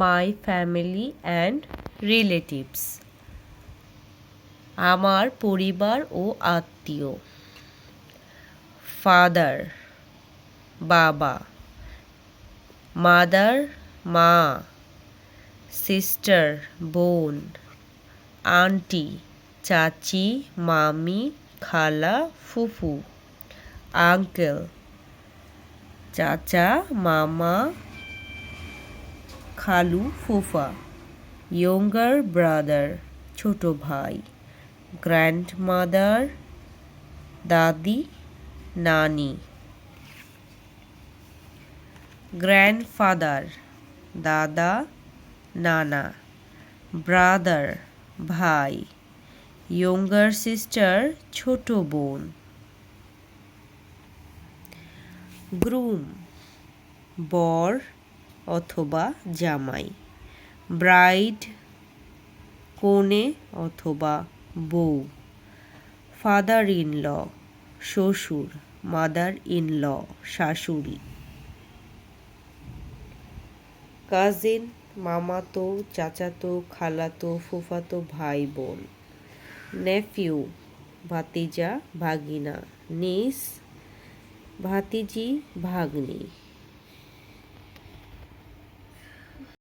My family and relatives আমার পরিবার ও আত্মীয়। ফাদার বাবা। মাদার মা। সিস্টার বোন। আন্টি, চাচি, মামি, খালা, ফুফু। আঙ্কেল চাচা, মামা খালু ফুফা ইয়ঙ্গার ব্রাদার ছোট ভাই গ্র্যান্ডমাদার দাদি, নানি গ্র্যান্ডফাদার দাদা, নানা ব্রাদার ভাই ইয়ঙ্গার সিস্টার ছোট বোন গ্রুম বর অথবা জামাই। ব্রাইড, কনে অথবা বউ। ফাদার ইন ল শ্বশুর মাদার ইন ল শাশুড়ি। কাজিন, মামাতো, চাচাতো, খালাতো, ফুফাতো ভাই বোন নেফিউ, ভাতিজা, ভাগিনা। নিস, ভাতিজি, ভাগ্নি।